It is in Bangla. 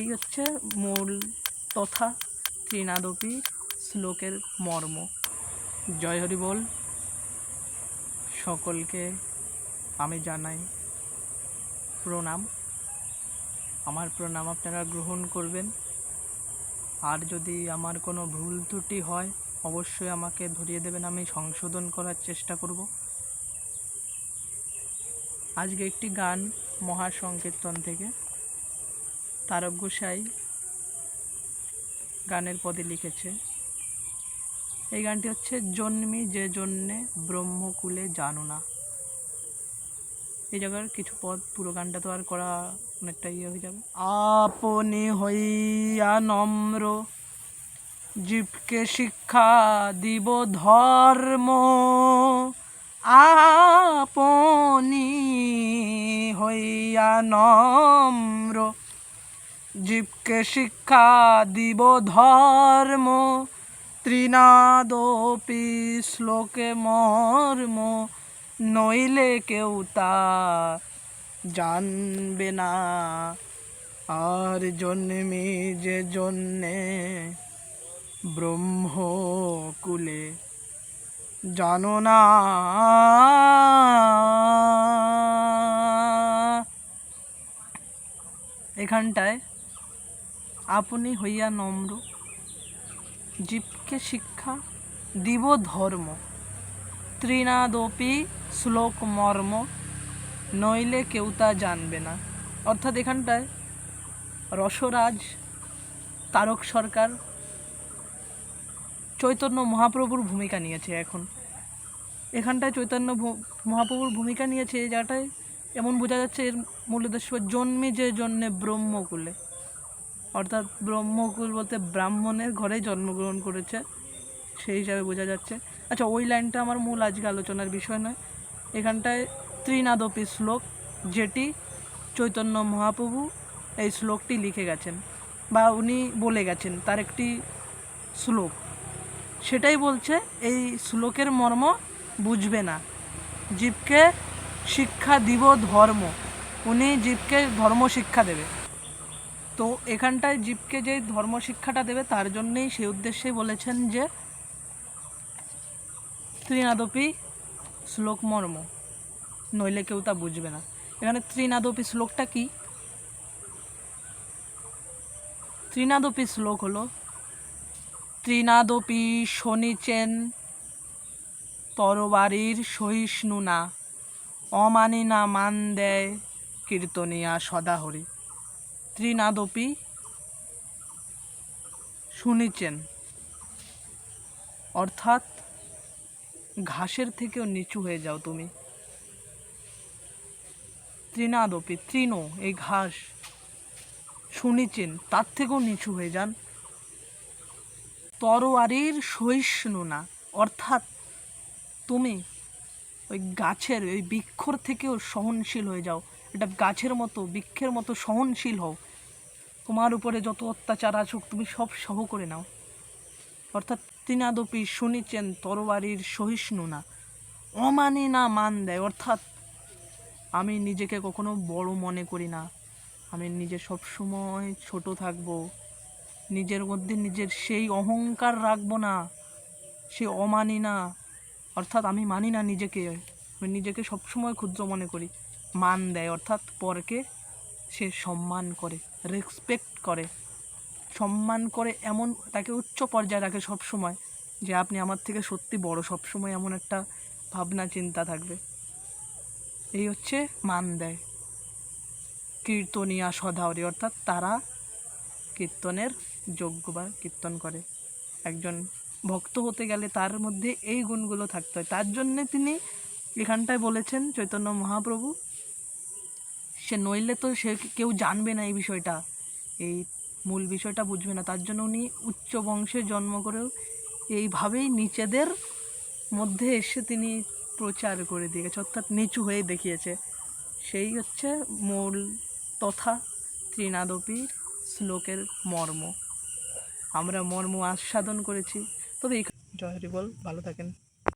এই হচ্ছে মূল তথা ত্রিনাদপি শ্লোকের মর্ম। জয় হরি বল। সকলকে আমি জানাই প্রণাম। আমার প্রণাম আপনারা গ্রহণ করবেন। আর যদি আমার কোনো ভুল ত্রুটি হয়, অবশ্যই আমাকে ধরিয়ে দেবেন। আমি সংশোধন করার চেষ্টা করব। আজকে একটি গান মহাসংকীর্তন থেকে। তারক গোসাই গানের পদে লিখেছে। এই গানটি হচ্ছে জন্মি যে জন্যে ব্রহ্মকুলে জানো না। এই জায়গার কিছু পদ, পুরো গানটা তো আর করা অনেকটা ইয়ে হয়ে যাবে। আপনি হইয়া নম্র, জীবকে শিক্ষা দিব ধর্ম। আপনি হইয়া নম্র জীবকে শিক্ষা দিব ধর্ম, ত্রিনাদপি শ্লোকে মর্ম, নইলে কেউ তা জানবে না। আর জন্মে যে জন্যে ব্রহ্মকুলে জানো না। এখানটায় আপনি হইয়া নম্র জীবকে শিক্ষা দিব ধর্ম ত্রিনাদপি শ্লোক মর্ম নইলে কেউ তা জানবে না। অর্থাৎ এখানটায় রসরাজ, তারক সরকার, চৈতন্য মহাপ্রভুর ভূমিকা নিয়েছে এখন। এখানটায় চৈতন্য মহাপ্রভুর ভূমিকা নিয়েছে এই জায়গাটায় এমন বোঝা যাচ্ছে এর মূল উদ্দেশ্য জন্মে যে জন্যে ব্রহ্মকুলে। অর্থাৎ ব্রহ্মকুল বলতে ব্রাহ্মণের ঘরেই জন্মগ্রহণ করেছে, সেই হিসাবে বোঝা যাচ্ছে। আচ্ছা ওই লাইনটা আমার মূল আজকে আলোচনার বিষয় নয়। এখানটায় ত্রিনাদপি শ্লোক, যেটি চৈতন্য মহাপ্রভু এই শ্লোকটি লিখে গেছেন, বা উনি বলে গেছেন, তার একটি শ্লোক। সেটাই বলছে, এই শ্লোকের মর্ম বুঝবে না। জীবকে শিক্ষা দিব ধর্ম। উনি জীবকে ধর্ম শিক্ষা দেবে। তো এখানটায় জীবকে যে ধর্ম শিক্ষাটা দেবে, তার জন্যেই সেই উদ্দেশ্যেই বলেছেন যে, ত্রিনাদপি শ্লোক মর্ম, নইলে কেউ তা বুঝবে না। এখানে ত্রিনাদপি শ্লোকটা কি? ত্রিনাদপি শ্লোক হলো, ত্রিনাদপি শনিচেন তরবারির সহিষ্ণু না অমানি না মান দেয় কীর্তনিয়া সদাহরি। ত্রিনাদপি শুনিছেন। অর্থাৎ ঘাসের থেকেও নিচু হয়ে যাও তুমি। তৃণাদপি তৃণ এই ঘাস শুনিছেন, তার থেকেও নিচু হয়ে যান। তরোয়ারির সহিষ্ণু না, অর্থাৎ তুমি ওই গাছের, ওই বৃক্ষর থেকেও সহনশীল হয়ে যাও। এটা গাছের মতো, বৃক্ষের মতো সহনশীল হও। তোমার উপরে যত অত্যাচার আসুক, তুমি সব সহ করে নাও। অর্থাৎ তৃণাদপি শুনিছেন তরবারির সহিষ্ণু না, অমানি না মান দেয়। অর্থাৎ আমি নিজেকে কখনো বড় মনে করি না। আমি নিজে সব সময় ছোট থাকব। নিজের মধ্যে নিজের সেই অহংকার রাখব না, সে অমানি না। অর্থাৎ আমি মানি না নিজেকে। আমি নিজেকে সবসময় ক্ষুদ্র মনে করি। মান দেয়, অর্থাৎ পরকে সে সম্মান করে রেসপেক্ট করে। সম্মান করে এমন তাকে উচ্চ পর্যায়ে রাখে সব সময় যে আপনি আমার থেকে সত্যি বড়। সব সময় এমন একটা ভাবনা, চিন্তা থাকবে। এই হচ্ছে মান দেয় কীর্তনিয়া সদাহরি অর্থাৎ তারা কীর্তনের যোগ্য বা কীর্তন করে। একজন ভক্ত হতে গেলে তার মধ্যে এই গুণগুলো থাকতে হয়। তার জন্যে তিনি এখানটায় বলেছেন, চৈতন্য মহাপ্রভু সে নইলে তো সে কেউ জানবে না এই বিষয়টা। এই মূল বিষয়টা বুঝবে না। তার জন্য উনি উচ্চ বংশে জন্ম করেও এইভাবেই নিচেদের মধ্যে এসে তিনি প্রচার করে দিয়ে গেছে অর্থাৎ নিচু হয়ে দেখিয়েছে। সেই হচ্ছে মূল তথা ত্রিনাদপি শ্লোকের মর্ম। আমরা মর্ম আস্বাদন করেছি। তবে এই জয় হরি বল, ভালো থাকেন।